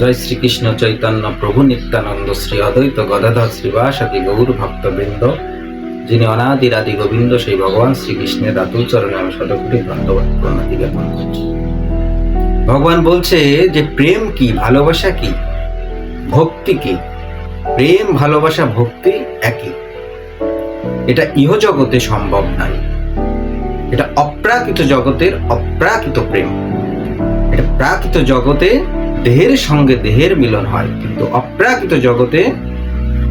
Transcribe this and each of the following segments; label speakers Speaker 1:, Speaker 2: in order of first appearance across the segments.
Speaker 1: জয় শ্রীকৃষ্ণ চৈতন্য প্রভু নিত্যানন্দ শ্রী অদ্বৈত গদাধর শ্রীবাসাদি গৌর ভক্তবৃন্দ যিনি অনাদির আদি গোবিন্দ সেই ভগবান শ্রীকৃষ্ণের রাতুল চরণে আমি শতকোটি ধন্যবাদ প্রণাদি জ্ঞাপন করছি। ভগবান বলছে যে প্রেম কি, ভালোবাসা কি? ভক্তি কি? প্রেম, ভালোবাসা, ভক্তি একই। এটা ইহ জগতে সম্ভব নয় এটা অপ্রাকৃত জগতের অপ্রাকৃত প্রেম। এটা প্রাকৃত জগতে দেহের সঙ্গে দেহের মিলন হয়। কিন্তু অপ্রাকৃত জগতে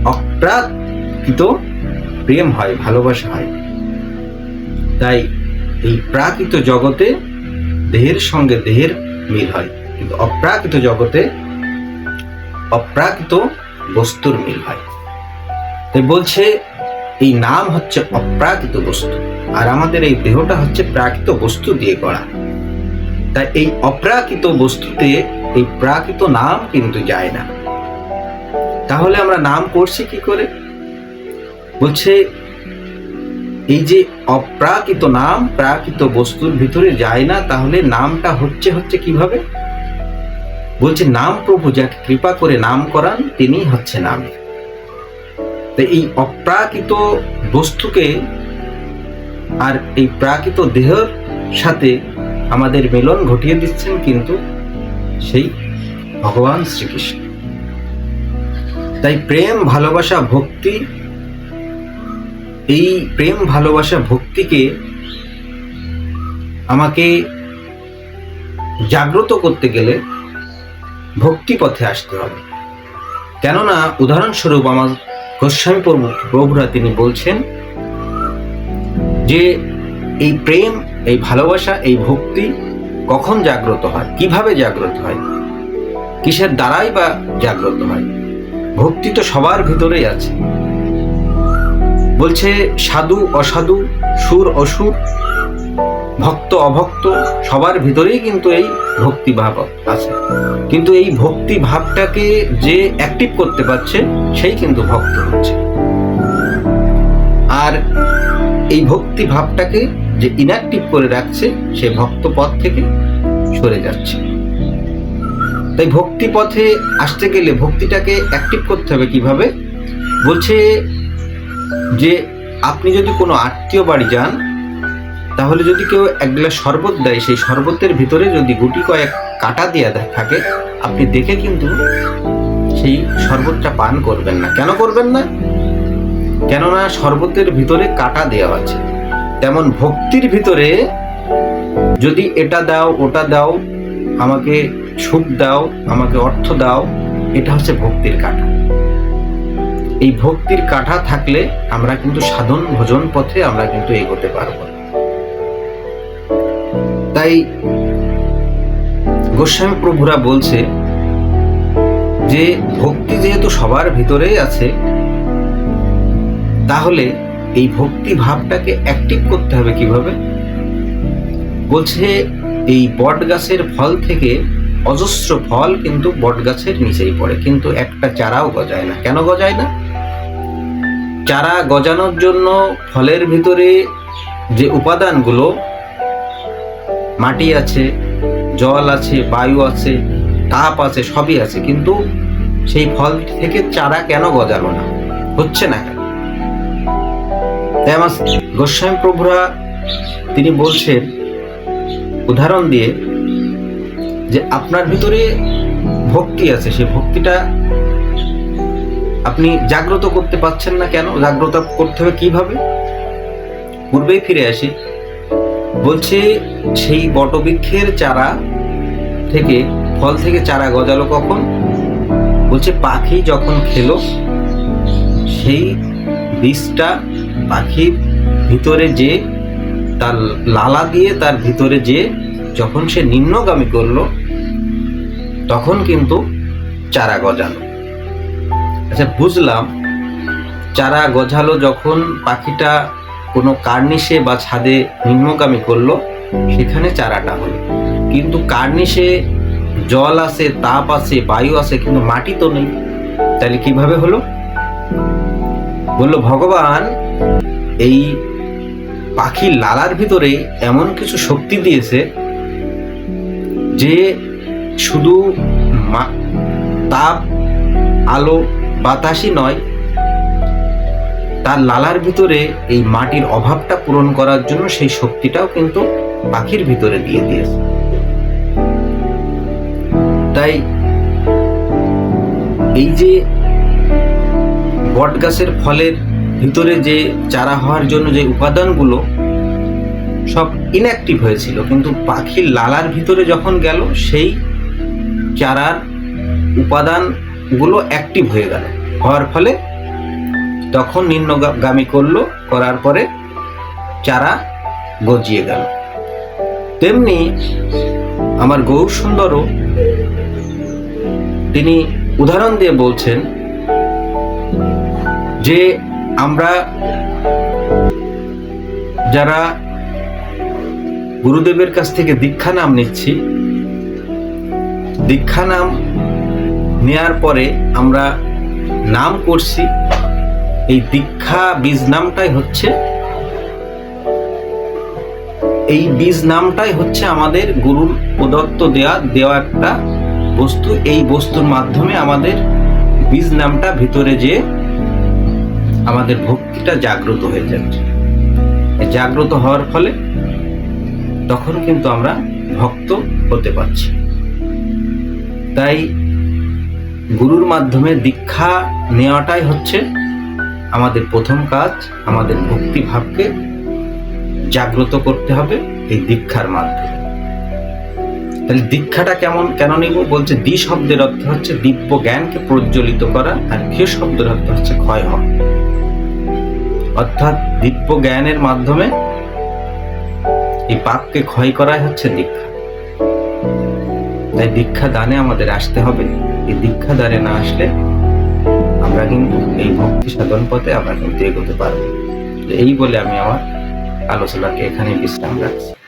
Speaker 1: অপ্রাকৃত প্রেম হয়, ভালোবাসা হয়। তাই এই প্রাকৃত জগতে দেহের সঙ্গে দেহের মিল হয়। কিন্তু অপ্রাকৃত জগতে অপ্রাকৃত বস্তুর মিল হয়। তাই বলছে, এই নাম হচ্ছে অপ্রাকৃত বস্তু। আর আমাদের এই দেহটা হচ্ছে প্রাকৃত বস্তু দিয়ে গড়া। তাই এই অপ্রাকৃত বস্তুতে এই প্রাকৃত নাম কিন্তু যায় না। তাহলে আমরা নাম করছি কি করে? বলছে, এই যে অপ্রাকৃত নাম, প্রাকৃত বস্তুর ভিতরে যায় না, তাহলে নামটা হচ্ছে হচ্ছে কীভাবে? বলছে, নাম প্রভু যাকে কৃপা করে নাম করান তিনি হচ্ছে নাম। এই অপ্রাকৃত বস্তুকে আর এই প্রাকৃত দেহের সাথে আমাদের মিলন ঘটিয়ে দিচ্ছেন কিন্তু সেই ভগবান শ্রীকৃষ্ণ। তাই প্রেম, ভালোবাসা, ভক্তি, এই প্রেম, ভালোবাসা, ভক্তিকে আমাকে জাগ্রত করতে গেলে ভক্তি পথে আসতে হবে। কেননা উদাহরণস্বরূপ আমার গোস্বামী প্রভু প্রভুরা তিনি বলছেন যে এই প্রেম, এই ভালোবাসা, এই ভক্তি কখন জাগ্রত হয়? কীভাবে জাগ্রত হয়? কিসের দ্বারাই বা জাগ্রত হয়? ভক্তি তো সবার ভিতরেই আছে। বলছে, সাধু, অসাধু, সুর, অসুর, ভক্ত, অভক্ত, সবার ভিতরেই কিন্তু এই ভক্তি ভাব আছে। কিন্তু এই ভক্তি ভাবটাকে যে অ্যাক্টিভ করতে পারছে, সেই কিন্তু ভক্ত হচ্ছে। আর এই ভক্তি ভাবটাকে যে ইনঅ্যাক্টিভ করে রাখছে, সে ভক্ত পথ থেকে সরে যাচ্ছে। তাই ভক্তি পথে আসতে গেলে ভক্তিটাকে অ্যাক্টিভ করতে হবে কীভাবে? বলছে যে, আপনি যদি কোনো আত্মীয় বাড়ি যান, তাহলে যদি কেউ এক গ্লাস শরবত দেয়, সেই শরবতের ভিতরে যদি গুটি কয়েক কাটা দেওয়া থাকে, আপনি দেখে কিন্তু সেই শরবতটা পান করবেন না। কেন করবেন না? কেননা শরবতের ভিতরে কাটা দেওয়া আছে। তেমন ভক্তির ভিতরে যদি এটা দাও, ওটা দাও, আমাকে সুখ দাও, আমাকে অর্থ দাও, এটা হচ্ছে ভক্তির কাঠা এই ভক্তির কাঠা থাকলে আমরা কিন্তু সাধন ভোজন পথে আমরা কিন্তু এগোতে পারব। তাই গোস্বামী প্রভুরা বলছে যে ভক্তি যেহেতু সবার ভিতরেই আছে, তাহলে এই ভক্তি ভাবটাকে অ্যাক্টিভ করতে হবে কীভাবে? বলছে এই বট গাছের ফল থেকে অজস্র ফল কিন্তু বট গাছের নিচেই পড়ে, কিন্তু একটা চারাও গজায় না। কেন গজায় না? চারা গজানোর জন্য ফলের ভিতরে যে উপাদানগুলো, মাটি আছে, জল আছে, বায়ু আছে, তাপ আছে, সবই আছে, কিন্তু সেই ফল থেকে চারা কেন গজালো না? হচ্ছে না কেন? তাই আমার গোস্বামী প্রভুরা তিনি বলছেন, উদাহরণ দিয়ে যে আপনার ভিতরে ভক্তি আছে, সেই ভক্তিটা আপনি জাগ্রত করতে পারছেন না কেন? জাগ্রত করতে হবে কীভাবে? পূর্বেই ফিরে আসি। বলছে, সেই বটবৃক্ষের চারা থেকে, ফল থেকে চারা গজালো কখন? বলছে, পাখি যখন খেলো, সেই বীজটা পাখির ভিতরে যে তার লালা দিয়ে তার ভিতরে যে যখন সে নিম্নগামী করল, তখন কিন্তু চারা গজালো। আচ্ছা বুঝলাম। চারা গজালো যখন পাখিটা কোনো কার্নিশে বা ছাদে নিম্নগামী করল, সেখানে চারাটা হলো। কিন্তু কার্নিশে জল আছে, তাপ আছে, বায়ু আছে, কিন্তু মাটি তো নেই, তাহলে কীভাবে হলো? বলল, ভগবান এই পাখির লালার ভিতরে এমন কিছু শক্তি দিয়েছে যে শুধু তাপ, আলো, বাতাসই নয়, তার লালার ভিতরে এই মাটির অভাবটা পূরণ করার জন্য সেই শক্তিটাও কিন্তু পাখির ভিতরে দিয়ে দিয়েছে। তাই এই যে বট গাছের ফলের ভিতরে যে চারা হওয়ার জন্য যে উপাদানগুলো সব ইনঅ্যাক্টিভ হয়েছিল, কিন্তু পাখির লালার ভিতরে যখন গেল, সেই চারার উপাদানগুলো অ্যাক্টিভ হয়ে গেল। হওয়ার ফলে তখন নিম্নগামী করল, করার পরে চারা গজিয়ে গেল। তেমনি আমার গৌর সুন্দরও তিনি উদাহরণ দিয়ে বলছেন যে আমরা যারা গুরুদেবের কাছ থেকে দীক্ষা নাম নিচ্ছি, দীক্ষা নাম নেয়ার পরে আমরা নাম করছি, এই দীক্ষা বীজ নামটাই হচ্ছে, এই বীজ নামটাই হচ্ছে আমাদের গুরুর প্রদত্ত দেওয়া দেওয়া একটা বস্তু। এই বস্তুর মাধ্যমে আমাদের বীজ নামটা ভিতরে যে আমাদের ভক্তিটা জাগ্রত হয়ে যাচ্ছে জাগ্রত হওয়ার ফলে তখন কিন্তু আমরা ভক্ত হতে পারছি। তাই গুরুর মাধ্যমে দীক্ষা নেওয়াটাই হচ্ছে আমাদের প্রথম কাজ, আমাদের ভক্তি ভাবকে জাগ্রত করতে হবে এই দীক্ষার মাধ্যমে। তাহলে দীক্ষাটা কেমন, কেন নিব? বলছে দ্বি শব্দের অর্থ হচ্ছে দিব্য জ্ঞানকে প্রজ্বলিত করা আর ক্ষে শব্দের অর্থ হচ্ছে ক্ষয় হওয়া। অর্থাৎ দিব্য জ্ঞানের মাধ্যমে এই পাপকে ক্ষয় করাই হচ্ছে দীক্ষা। তাই দীক্ষা দানে আমাদের আসতে হবে। এই দীক্ষা দানে না আসলে আমরা কিন্তু এই ভক্তি সাধন পথে আমরা কিন্তু এগোতে পারব এই বলে আমি আমার আলোচনাকে এখানে বিশ্রাম রাখছি।